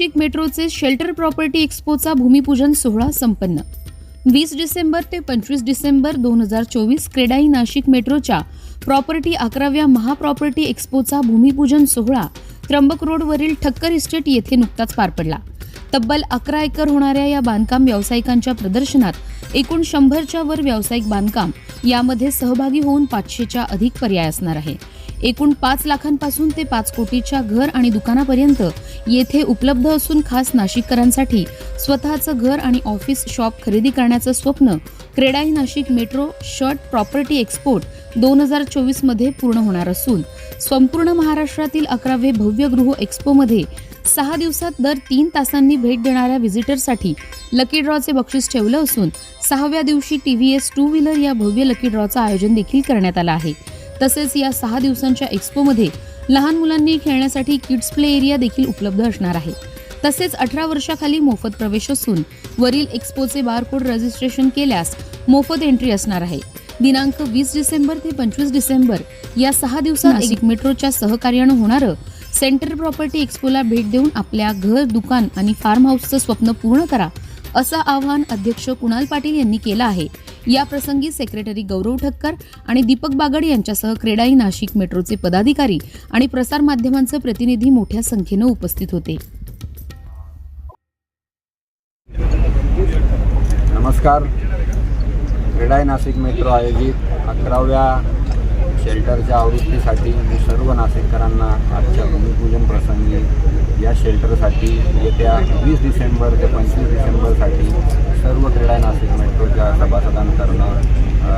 नाशिक मेट्रोचे shelter property एक्स्पोचा भूमिपूजन सोहळा संपन्न. वीस डिसेंबर ते पंचवीस डिसेंबर दोन हजार चोवीस क्रेडाई नाशिक मेट्रोच्या प्रॉपर्टी अकराव्या महाप्रॉपर्टी एक्स्पोचा भूमिपूजन सोहळा त्र्यंबक रोडवरील ठक्कर इस्टेट येथे नुकताच पार पडला. तब्बल अकरा एकर होणाऱ्या या बांधकाम व्यावसायिकांच्या प्रदर्शनात एकूण शंभरच्या वर व्यावसायिक बांधकाम यामध्ये सहभागी होऊन पाचशेच्या अधिक पर्याय असणार आहे. एकूण पाच लाखांपासून ते पाच कोटीच्या घर आणि दुकानापर्यंत येथे उपलब्ध असून खास नाशिककरांसाठी स्वतःचं घर आणि ऑफिस शॉप खरेदी करण्याचं स्वप्न CREDAI Nashik metro shirt property export दोन हजार चोवीसमध्ये पूर्ण होणार असून संपूर्ण महाराष्ट्रातील अकरावे भव्य गृह एक्स्पोमध्ये सहा दिवसात दर तीन तासांनी भेट देणाऱ्या व्हिजिटरसाठी लकी ड्रॉचे बक्षीस ठेवलं असून सहाव्या दिवशी T V S two wheeler या भव्य लकी ड्रॉचं आयोजन देखील करण्यात आलं आहे. तसेच या सहा दिवसांच्या एक्स्पोमध्ये लहान मुलांनी खेळण्यासाठी किड्स प्ले एरिया देखील उपलब्ध असणार आहे. तसेच अठरा वर्षाखाली मोफत प्रवेश असून वरील एक्स्पोचे बारकोड रजिस्ट्रेशन केल्यास मोफत एंट्री असणार आहे. दिनांक वीस डिसेंबर ते पंचवीस डिसेंबर या सहा दिवसात नाशिक मेट्रोच्या सहकार्यानं होणारं सेंटर प्रॉपर्टी एक्स्पोला भेट देऊन आपल्या घर दुकान आणि फार्म हाऊसचं स्वप्न पूर्ण करा असं आवाहन अध्यक्ष कुणाल पाटील यांनी केलं आहे. या प्रसंगी सेक्रेटरी गौरव ठक्कर आणि दीपक बागड यांच्यासह क्रेडाई नाशिक मेट्रोचे पदाधिकारी आणि प्रसार माध्यमांचे प्रतिनिधी मोठ्या संख्येनं उपस्थित होते. नमस्कार. क्रेडाई नाशिक मेट्रो आयोजित अकराव्या शेल्टरच्या आवृत्तीसाठी मी सर्व नाशिककरांना आजच्या भूमिपूजन प्रसंगी या शेल्टरसाठी येत्या वीस डिसेंबर ते पंचवीस डिसेंबरसाठी सर्व क्रीडा नाशिक मेट्रोच्या सभासदान करणं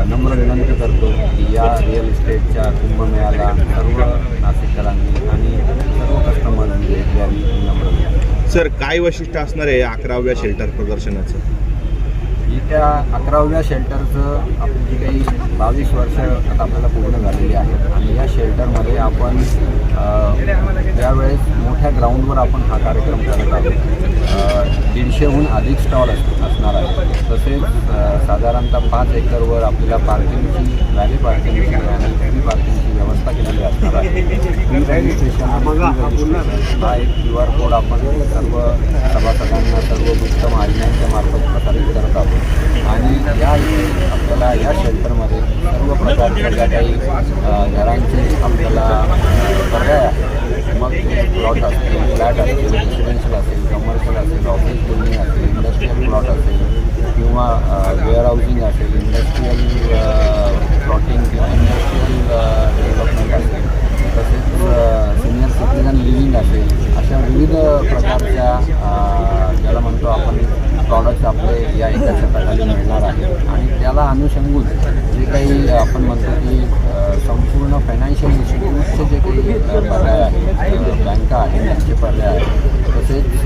नम्र विनंती करतो की या रिअल इस्टेटच्या कुंभमेळ्याला सर्व नाशिककरांनी आणि सर्व कस्टमर्सनी भेट द्यावी नम्र सर काय वैशिष्ट्य असणार आहे अकराव्या शेल्टर प्रदर्शनाचं? त्या अकराव्या शेल्टरचं आपली जी काही बावीस वर्ष आता आपल्याला पूर्ण झालेली आहेत आणि या शेल्टरमध्ये आपण त्यावेळेस मोठ्या ग्राउंडवर आपण हा कार्यक्रम करत आहोत. दीडशेहून अधिक स्टॉल असणार आहे तसेच साधारणतः पाच एकरवर आपल्याला पार्किंगची व्हॅली पार्किंगची आणि फ्री पार्किंगची व्यवस्था केलेली असणार आहे. फ्री रजिस्ट्रेशन हा एक क्यू आर कोड आपण सर्व सभासदांना सर्व गुप्त माहित्यांच्या मार्फत प्रसारित करत आहोत. आणि याही आपल्याला या क्षेत्रामध्ये सर्व प्रकारच्या ज्या काही घरांची घरांचे आपल्याला छताखाली मिळणार आहे आणि त्याला अनुषंगून जे काही आपण म्हणतो की संपूर्ण फायनान्शियल इन्स्टिट्यूटचे जे काही पर्याय आहेत बँका आहेत त्यांचे पर्याय आहेत तसेच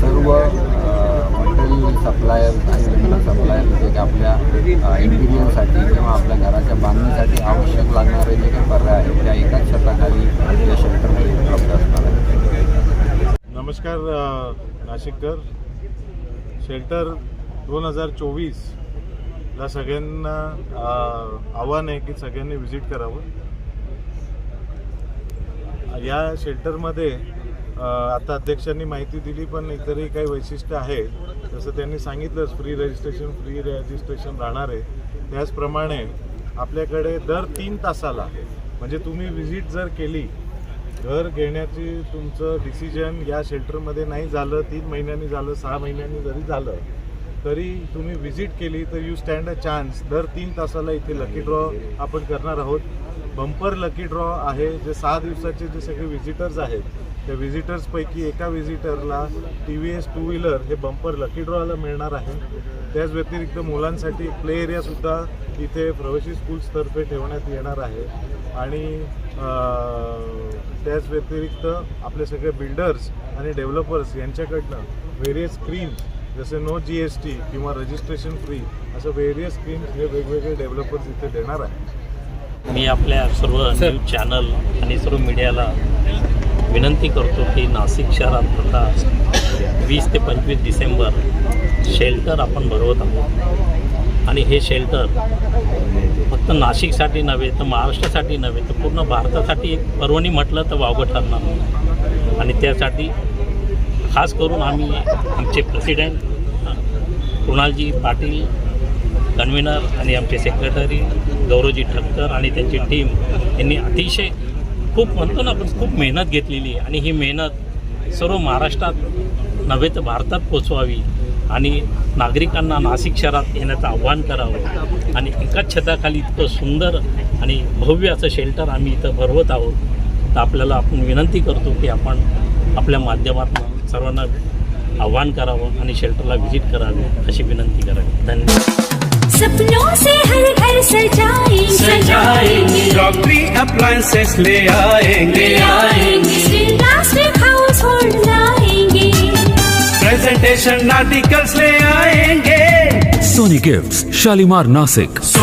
सर्व मटेरियल सप्लायर आणि सप्लायर जे काही आपल्या इंटिरियरसाठी किंवा आपल्या घराच्या बांधणीसाठी आवश्यक लागणारे जे काही पर्याय आहेत त्या एकाच छताखाली या शेल्टरमध्ये उपलब्ध असणार आहेत. नमस्कार नाशिककर. शेल्टर दोन हजार चोवीसला सगळ्यांना आव्हान आहे की सगळ्यांनी व्हिजिट करावं. या शेल्टरमध्ये आता अध्यक्षांनी माहिती दिली पण इतरही काही वैशिष्ट्य आहे जसं त्यांनी सांगितलंच फ्री रजिस्ट्रेशन फ्री रजिस्ट्रेशन राहणार आहे. त्याचप्रमाणे आपल्याकडे दर तीन तासाला म्हणजे तुम्ही व्हिजिट जर केली घर घेण्याची तुमचं डिसिजन या शेल्टरमध्ये नाही झालं तीन महिन्यांनी झालं सहा महिन्यांनी जरी झालं तरी तुम्ही व्हिजिट केली तर यू स्टँड अ चान्स दर तीन तासाला इथे लकी ड्रॉ आपण करणार आहोत. बंपर लकी ड्रॉ आहे. जे सहा दिवसाचे जे सगळे व्हिजिटर्स आहेत त्या व्हिजिटर्सपैकी एका व्हिजिटरला T V S two wheeler हे बंपर लकी ड्रॉला मिळणार आहे. त्याच व्यतिरिक्त मुलांसाठी प्ले एरियासुद्धा इथे प्रवेशी स्कूल्सतर्फे ठेवण्यात येणार आहे. आणि त्याच व्यतिरिक्त आपले सगळे बिल्डर्स आणि डेव्हलपर्स यांच्याकडनं व्हेरियस स्क्रीन जसे नो जी एस टी किंवा रजिस्ट्रेशन फ्री असं व्हेरियस स्कीम्स हे वेगवेगळे डेव्हलपर्स इथे देणार आहे मी आपल्या सर्व न्यूज चॅनल आणि सर्व मीडियाला विनंती करतो की नाशिक शहरात आता वीस ते पंचवीस डिसेंबर शेल्टर आपण भरवत आहोत. आणि हे शेल्टर फक्त नाशिकसाठी नव्हे तर महाराष्ट्रासाठी नव्हे तर पूर्ण भारतासाठी एक पर्वणी म्हटलं तर वावगं ठरणार. आणि त्यासाठी खास करून आम्ही आमचे प्रेसिडेंट कुणालजी पाटील कन्व्हेनर आणि आमचे सेक्रेटरी गौरवजी ठक्कर आणि त्यांची टीम यांनी अतिशय खूप म्हणतो ना आपण खूप मेहनत घेतलेली आणि ही मेहनत सर्व महाराष्ट्रात नव्हे तर भारतात पोचवावी आणि नागरिकांना नाशिक शहरात येण्याचं आव्हान करावं. आणि एकाच छताखाली इतकं सुंदर आणि भव्य असं शेल्टर आम्ही इथं भरवत आहोत. तर आपल्याला आपण विनंती करतो की आपण आपल्या माध्यमातून सर्वांना आव्हान करावं आणि शेल्टरला व्हिजिट करावी अशी विनंती करावी. धन्यवाद. सपनों से हर घर सजाएँगे। सजाएँगे। डॉक्टरी अप्लायंसेस ले आएँगे। आएँगे। हाउस होल्ड लाएँगे। प्रेजेंटेशन आर्टिकल्स ले आएँगे। Sony Gifts, Shalimar Nasik.